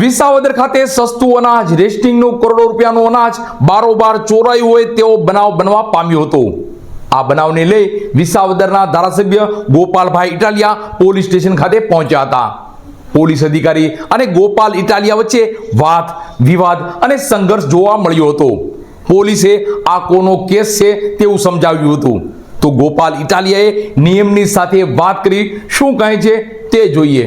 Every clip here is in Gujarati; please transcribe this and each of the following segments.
વિસાવદર ખાતે સસ્તું અનાજ, રેસ્ટિંગનું કરોડો રૂપિયાનું અનાજ બારોબાર ચોરાયું હોય તેવો બનાવ બનવા પામ્યો હતો. આ બનાવને લઈ વિસાવદરના ધારાસભ્ય ગોપાલભાઈ ઇટાલિયા પોલીસ સ્ટેશન ખાતે પહોંચ્યા હતા. પોલીસ અધિકારી અને ગોપાલ ઇટાલિયા વચ્ચે વાત, વિવાદ અને સંઘર્ષ જોવા મળ્યો હતો. પોલીસે આ કોનો કેસ છે તેવું સમજાવ્યું હતું. તો ગોપાલ ઇટાલિયાએ નિયમની સાથે વાત કરી, શું કહે છે તે જોઈએ.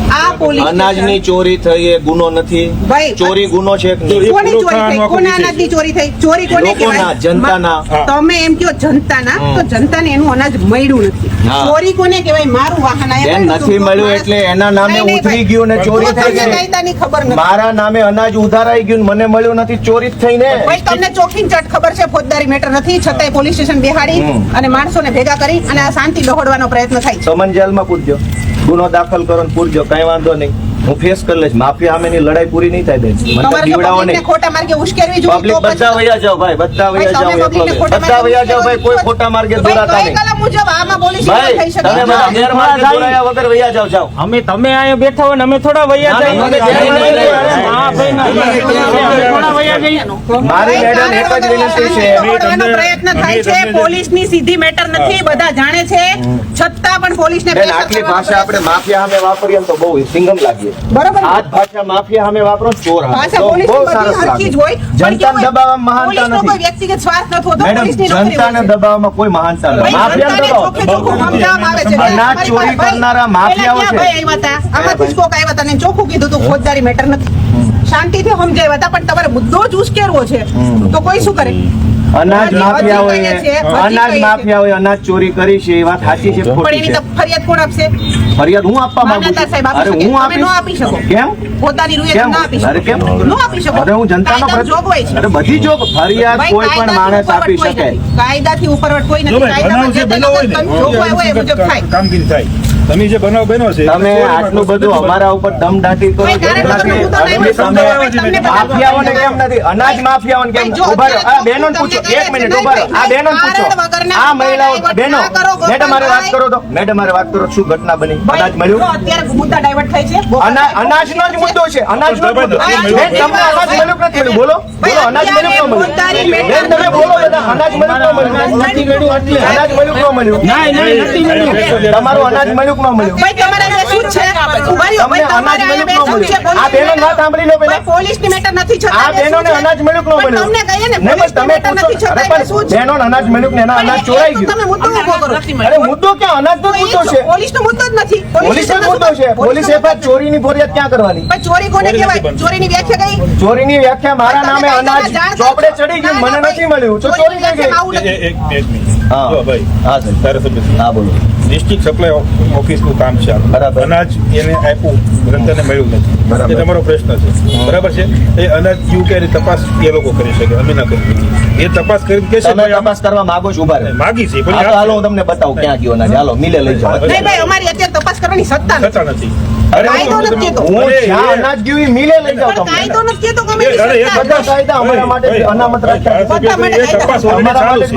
આ પોલીસ અનાજની ચોરી થઈ એ ગુનો નથી. ચોરી ગુનો છે કોની ચોરી થઈ? કોના અનાજની ચોરી થઈ? ચોરી કોને કહેવાય? જનતાના. તમે એમ કહો જનતાના તો જનતાને એનું અનાજ મળ્યું નથી. ચોરી કોને કહેવાય? મારું વાહન આયા બેન, નથી મળ્યું એટલે એના નામે ઉતરી ગયું ને ચોરી થઈ ગઈ. કાયદાની ખબર નથી. મારા નામે અનાજ ઉધારાઈ ગયું મને મળ્યું નથી ચોરી થઈ ને. ભાઈ તમને ચોખીન ચટ ખબર છે ફોજદારી મેટર નથી. છતાંય પોલીસ સ્ટેશન બેહાડી. અને માણસોને ભેગા કરી અને આ શાંતિ દોહડવાનો પ્રયત્ન થાય સમન જેલમાં પૂરજો ગુનો દાખલ કરો પૂરજો કઈ વાંધો નહીં. હું ફેસ કરી લઈશ. માફિયા સામેની લડાઈ પૂરી નહીં થાય બેન. મને બીવડાવો નહીં. ખોટા માર્ગે ઉશ્કેરવી જોઈએ પબ્લિક બધા વયા જાવ ભાઈ બધા વયા જાવ બધા વયા જાવ ભાઈ કોઈ ખોટા માર્ગે દોરાતા નહીં. કલમ મુજબ આમાં પોલીસ શકે થઈ શકે. તમે બધા ગેરમાર્ગે. દોરાયા વગર વયા જાવ જાવ અમે તમે અહીંયા બેઠા હોય ને અમે થોડા વયા ના, અમે જેલમાં નહીં રહ્યા. હા, ભાઈ, ના. થોડા વયા જઈએ. મારી મેડમ એક જ વિનંતી છે. દોહડવાનો પ્રયત્ન થાય છે. પોલીસની સીધી મેટર નથી. બધા જાણે છે. છતાં પણ પોલીસને આટલી ભાષા આપણે માફિયા સામે વાપરીએ તો બહુ સિંગમ લાગીએ. બરોબર? આ ભાષા માફિયા સામે વાપરો ચોર ભાષા તો પોલીસની બહુ બધી સરસ હરખી જ હોય જનતાને દબાવવામાં મહાનતા પોલીસનો કોઈ વ્યક્તિગત સ્વાર્થ નથી હોતો પોલીસની જનતાને દબાવવામાં કોઈ મહાનતા નથી. ભાઈ, માફિયાને જનતાને દબાવો. ચોખ્ખે ચોખ્ખું સમજાવવામાં આવે છે. અનાજ ચોરી કરનારા માફિયાઓ છે. ક્યાં ભાઈ આવ્યા હતા? આમાંથી કોક આવ્યા હતા ને ચોખ્ખું કીધું હતું ફોજદારી મેટર નથી. શાંતિથી સમજાવ્યા હતા પણ તમારે મુદ્દો જ ઉશ્કેરવો છે. તો કોઈ શું કરે? અનાજ માફિયા હજી અનાજ માફિયા હોય અનાજ ચોરી કરી છે એ વાત સાચી છે પણ ખોટી એની છે. તો ફરિયાદ કોણ આપશે? ફરિયાદ હું આપવા માંગુ છું. સાહેબ અરે હું આપી ન આપી શકો. કેમ? પોતાની રૂએ? ના આપી શકો. અરે કેમ? ન આપી શકો. અરે હું જનતાનો જોબ હોય છે. અરે બધી જોગ ફરિયાદ કોઈ પણ માણસ આપી શકે. કાયદાથી ઉપરવટ કોઈ નથી. કાયદામાં જે હોય જોગવાઈ હોય એ મુજબ થાય. કામગીરી થાય. તમે જે બનાવ બન્યો છે તમે આટલું બધું અમારા ઉપર દમ દાટી કરો માફિયાઓને કેમ નથી? અનાજ માફિયાઓને કેમ ઊભા આ બેનો પૂછો. એક મિનિટ ઊભા આ બેનો પૂછો. આ મહિલાઓ મુદ્દા બહેનો ના કરો, મેડમ મારે વાત કરો તો. મેડમ મારે વાત કરો. શું ઘટના બની? અનાજ મળ્યું? અત્યારે મુદ્દા ડાયવર્ટ થાય છે અના- અનાજનો જ મુદ્દો છે. અનાજનો જ મુદ્દો તમને અનાજ મળ્યું કે નથી બોલો. અનાજ મળ્યું કે મળ્યું? બેન, તમે બોલો બધા અનાજ મળ્યું કે મળ્યું? નથી મળ્યું એટલે. અનાજ મળ્યું કે મળ્યું? ના ના નથી મળ્યું તમારું અનાજ મળ્યું. કે મળ્યું? ભાઈ તમારા શું છે. તમને અનાજ મળ્યું અહીંયા કે ન બેસવું છે, મળ્યું? આ બેનો ના સાંભળી લો પેલા પોલીસની મેટર નથી છતાં આ બેનો ને અનાજ મળ્યું કે મળ્યું? તમને કહીએ ને પોલીસ તમે મેટર પૂછો. નથી અરે પણ છે. બહેનોને અનાજ મળ્યું કે એના અનાજ ચોરાઈ ગયું. તમે મુદ્દો ઊભો કરો. અરે મુદ્દો કે અનાજનો જ મુદ્દો છે. પોલીસનો મુદ્દો જ નથી. પોલીસ નો મુદ્દો છે. પોલીસ એફઆઈઆર ચોરીની ફરિયાદ ક્યાં કરવાની? પણ ચોરી કોને ચોરી કહેવાય? ચોરી ની વ્યાખ્યા કઈ? ચોરીની વ્યાખ્યા મારા નામે અનાજ ચોપડે ચડી ગયું મને નથી મળ્યું. તો ચોરી થઈ ગઈ. એક મિનિટ. હા. ભાઈ. હા સાહેબ ધારાસભ્ય હા બોલો. ડિસ્ટ્રિક્ટ સપ્લાય ઓફિસનું કામ છે બરાબર. અનાજ એને આપ્યું જનતાને મળ્યું નથી. બરાબર. તમારો પ્રશ્ન છે. બરાબર છે? એ અનાજ તપાસ એ લોકો કરી શકે અમે ના કરી શકીએ. એ તપાસ કરી કે તમે તપાસ કરવા માંગો છો ઊભા રહે. માગી છે પણ હાલો હું તમને બતાવું ક્યાં ગયો અનાજ. હાલો મિલે લઈ જાઓ. નહીં ભાઈ અમારી અત્યારે તપાસ કરવાની સત્તા નથી. નથી. નથી નથી સત્તા બધા કાયદા અમારા માટે અનામત રાખ્યા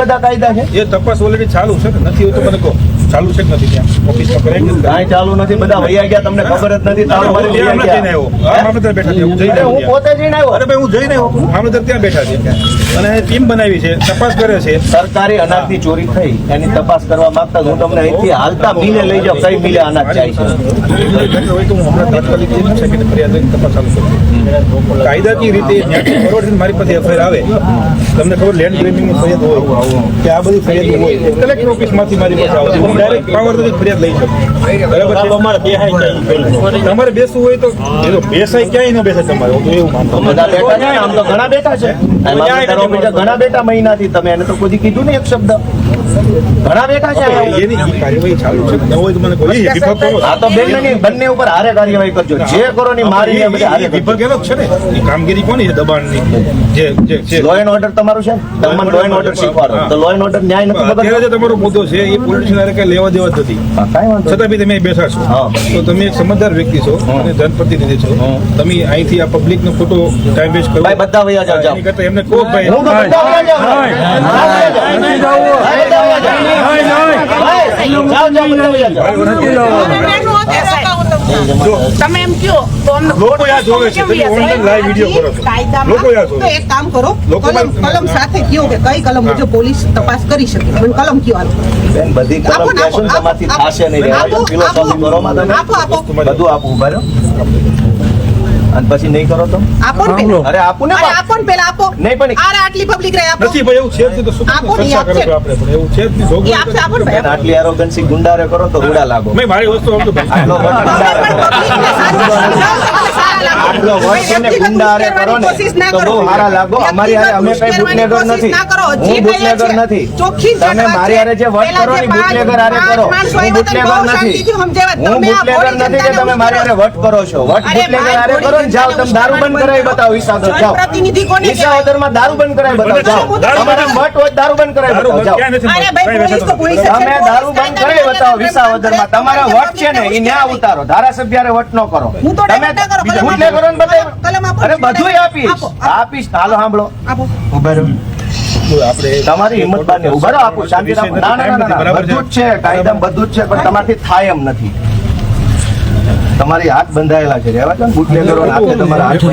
બધા કાયદા છે. તપાસ ઓલરેડી ચાલુ છે ને નથી હોય તો મને કહો ચાલુ છે કે નથી ત્યાં ઓફિસમાં ગયું કાંઈ ચાલુ નથી બધા વૈયા ગયા તમને ખબર જ નથી તારો મારી ત્યાં જઈને આવ્યો. મામલતદાર બેઠા છે હું જઈને આવ્યો હું. પોતે જઈને આવ્યો અરે ભાઈ હું જઈને આવ્યો મામલતદાર ત્યાં બેઠા છે અને ટીમ બનાવી છે તપાસ કરે છે સરકારી અનાજની ચોરી થઈ એની તપાસ કરવા માંગતા હું તમને અહીંથી હાલતા મિલે લઈ જાઉં કઈ મિલે અનાજ જાય છે હોય તો હું હમણાં તાત્કાલિક છે કે ફરિયાદ તપાસ ચાલુ કરું કાયદાકીય રીતે જ્યાંથી ફોરવર્ડ મારી પાસે એફઆઈઆર આવે. તમને ખબર લેન્ડ ગ્રેબિંગની ફરિયાદ હોય કે આ બધી ફરિયાદ હોય કલેક્ટર ઓફિસમાંથી મારી પાસે આવે. હું ડાયરેક્ટ પાવરથી ફરિયાદ લઈ શકું. બરાબર છે? તમારે બેસવું હોય તો એ તો બેસાય ક્યાંય ન બેસે તમારે હું તો એવું માનતો બધા બેઠા છે આમ તો ઘણા બેઠા છે. ઘણા બેઠા મહિનાથી તમે એને તો કોઈ કીધું ને એક શબ્દ. ઘણા બેઠા છે એની કાર્યવાહી ચાલુ છે ન હોય તો મને કોઈ વિભાગ કરો આ તો બેન નહીં, બંને ઉપર હારે કાર્યવાહી કરજો જે કરો ની મારી બધે હારે વિભાગ એનો છે ને ઈ કામગીરી કોની છે દબાણની જે જે છે લો એન્ડ ઓર્ડર તમારું છે તમને લો એન્ડ ઓર્ડર શીખવાડો તો લો એન્ડ ઓર્ડર ન્યાય નથી બગડતો જે તમારો મુદ્દો છે એ પોલિટિશિયન હારે કઈ લેવા દેવા નથી હા, વાંધો છતાં બી તમે બેઠા છો. તો તમે એક સમજદાર વ્યક્તિ છો અને જનપ્રતિનિધિ છો તમે અહીંથી આ પબ્લિક નો ખોટો ટાઈમ વેસ્ટ કરો બધા વયા એની કરતા એમને કહો ભાઈ હું બધા વયા જાઉં. તમે એમ કયો લોકો જોવે છે, કરો લોકો જોવે. એક કામ કરો કલમ કલમ સાથે કયો કે કઈ કલમ મુજબ પોલીસ તપાસ કરી શકે મને કલમ કયો બેન, બધી કલમ કહેશો તમારથી આપો. નહીં ફિલોસોફી કરો માં તમે. ઊભા રહો. અને પછી નહીં કરો તો? આપો ને અરે આપો ને અરે આપો ને પેલા આપો. નહીં પણ- અરે આટલી પબ્લિક રહે આપો. નથી ભાઈ એવું છે તો શું આપો ને, આપશે. આપણે પણ એવું છે જ નહીં આપશે આપો ને ભાઈ આટલી એરોગન્સી ગુંડારે કરો તો રૂડા લાગો. મેં મારી વસ્તુ આમ તો આટલો. આટલો વર્ષ ને ગુંડારે કરો ને તો બહુ સારા લાગો. અમારી હારે અમે કઈ બુટલેગર નથી. ના હું બુટલેગર નથી. ચોખ્ખી તમે મારી હારે જે વટ કરો ને બુટલેગર હારે કરો. હું બુટલેગર નથી. હું બુટલેગર નથી કે તમે મારી હારે વટ કરો છો. વટ બુટલેગર હારે કરો ને જાઓ તમે દારૂ બંધ કરાવી બતાવો વિસાવદર જાઓ. પ્રતિનિધિ કોને કહેવાય? માં દારૂ બંધ કરાવી બતાવો જાઓ. તમારા વટ હોય દારૂ બંધ કરાવી બતાવો જાઓ. તમે દારૂ બંધ કરાવી બતાવો વિસાવદરમાં. તમારા વટ છે ને એ ન્યા ઉતારો. ધારાસભ્ય રે વટ નો કરો. હું તો તમે ના કરો, ને બતાવો. અરે બધું આપીશ. આપો, આપો. આપીશ. હાલો સાંભળો આપો. ઊભા રહો. તમારી હિંમત બાદ ઊભા રહો આપો. શાંતિ ના ના ના, ના. બધું જ છે કાયદા બધું જ છે પણ તમારથી થાય એમ નથી. તમારી હાથ બંધાયેલા છે. રહેવા દો બુટલેગરો હાથે તમારા હાથ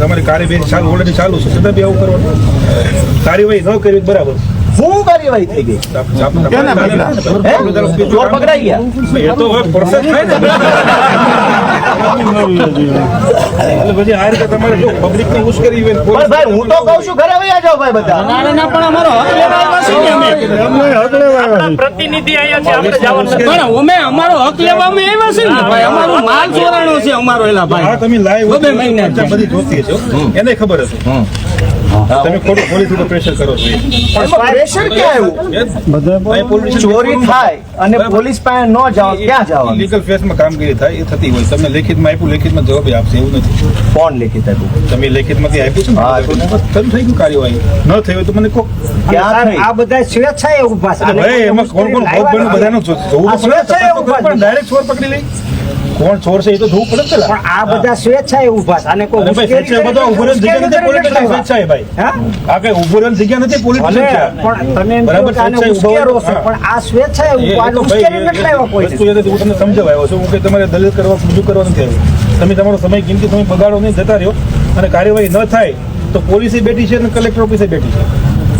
તમારી કાર્યવાહી ચાલુ ઓલરેડી ચાલુ છે. છતાં બી આવું કરવાનું. કાર્યવાહી ન કરવી બરાબર. શું કાર્યવાહી થઈ ગઈ? ચોર પકડાઈ ગયા? એ તો પ્રોસેસ થાય ને. એટલે પછી આ રીતે તમારે જો પબ્લિક ને ઉશ્કેરી હોય પણ ભાઈ હું તો કહું છું ઘરે વયા જાઓ ભાઈ બધા. ના ના પણ અમારો હક લેવા આવ્યા છીએ અમે. પ્રતિનિધિ અહીંયા છે આપણે જવાનું પણ અમે અમારો હક લેવા અમે આવ્યા છીએ ને ભાઈ. અમારો માલ ચોરાણો છે અમારો એલા ભાઈ. તમે લાઈવ મહિના બધી જોતી છો એને ખબર હશે. તમે ખોટું પોલીસ ઉપર પ્રેશર કરો છો. પ્રેશર ક્યાં ચોરી થાય અને પોલીસ પાસે ન જાવ ક્યાં જાવ લીગલ ફેસમાં કામગીરી થાય એ થતી હોય. તમને લેખિતમાં આપ્યું લેખિતમાં જવાબ આપશે એવું નથી. કોણ લેખિત આપ્યું? તમે લેખિતમાંથી આપ્યું છે તમે થઈ ગયું કાર્યવાહી? ન થઈ હોય તો મને કહો. ક્યાં થઈ? આ બધા સ્વેચ્છાએ ઊભા છે. એમાં કોણ કોણ ભોગ બન્યું બધાનું. ડાયરેક્ટ ચોર પકડી લઈ. કોણ ચોર છે એ તો જોવું પડે ને પણ આ બધા સ્વેચ્છાએ ઊભા છે. અને કોઈ મુશ્કેલી બધા ઊભું જગ્યા નથી, કરીને સ્વેચ્છાએ ભાઈ. હા? આ કઈ ઊભું જગ્યા નથી, ભલે, પણ તમે બરાબર, સ્વેચ્છાએ હોય, છે. પણ આ સ્વેચ્છાએ ઊભા તો ઉશ્કેરી નથી લાવ્યા કોઈ વસ્તુ એ નથી, હું તમને સમજાવવા આવ્યો છું. હું કે તમારે દલીલ કરવા બીજું કરવા નથી આવ્યું. તમે તમારો સમય કિંમતી તમે બગાડો નહીં જતા રહ્યો. અને કાર્યવાહી ન થાય તો પોલીસે બેઠી છે અને કલેક્ટર ઓફિસે બેઠી છે.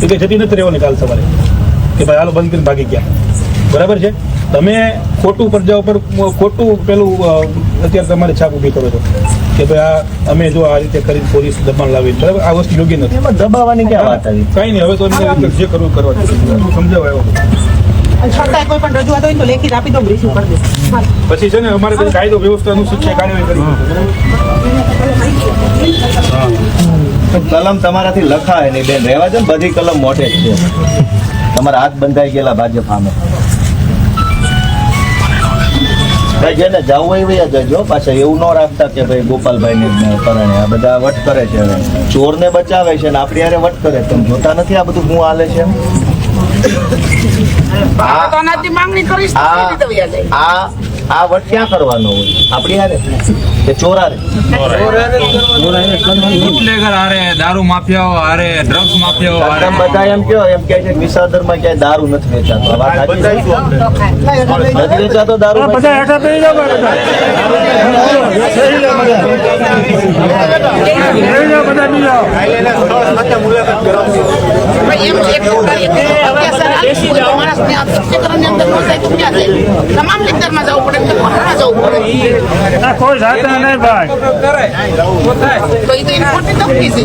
એ કે જતી નથી રહેવાની કાલ સવારે. કે ભાઈ હાલો બંધ કરીને ભાગી ગયા. બરાબર છે? તમે ખોટું પ્રજા ઉપર ખોટું પેલું અત્યારે તમારે છાપ ઊભી કરો છો કે ભાઈ આ અમે જો આ રીતે કરી પોલીસ દબાણ લાવી. બરાબર? આ વસ્તુ યોગ્ય નથી. એમાં દબાવવાની ક્યાં વાત આવી? કઈ નહીં હવે તો એમને જે કરવું કરવા સમજાવ આવ્યો કોઈ પણ રજૂઆત હોય તો લેખિત આપી દો રિસીવ કરી દે પછી છે ને અમારે બધી કાયદો કાર્યવાહી કરી કલમ તમારાથી લખાય નહીં બેન. રહેવા દો બધી કલમ મોઢે છે. તમારા હાથ બંધાઈ ગયેલા ભાજપ સામે. ભાઈ જેને જવું હોય વયા જજો પાછા એવું ન રાખતા કે ભાઈ ગોપાલભાઈ ને પરણે આ બધા વટ કરે છે હવે. ચોરને બચાવે છે ને આપણી હારે વટ કરે તમે જોતા નથી આ બધું હું હાલે છે? આ આ વટ ક્યાં કરવાનો હોય આપણી હારે કે ચોરા હારે બુટલેગર હારે દારૂ માફિયાઓ હારે ડ્રગ્સ માફિયાઓ હારે બધા એમ કહો એમ કહે છે વિસાદરમાં ક્યાંય દારૂ નથી વેચાતો આ વાત સાચી છે? નથી વેચાતો દારૂ બધા હેઠા થઈ જાવ બધા. બીજા. તમામ લેક્ચરમાં જવું પડે તો કોના જવું પડે. ના કોઈ જાતે નહીં ભાઈ. તો એ તો ઇમ્પોર્ટન્ટ તકલીફ છે.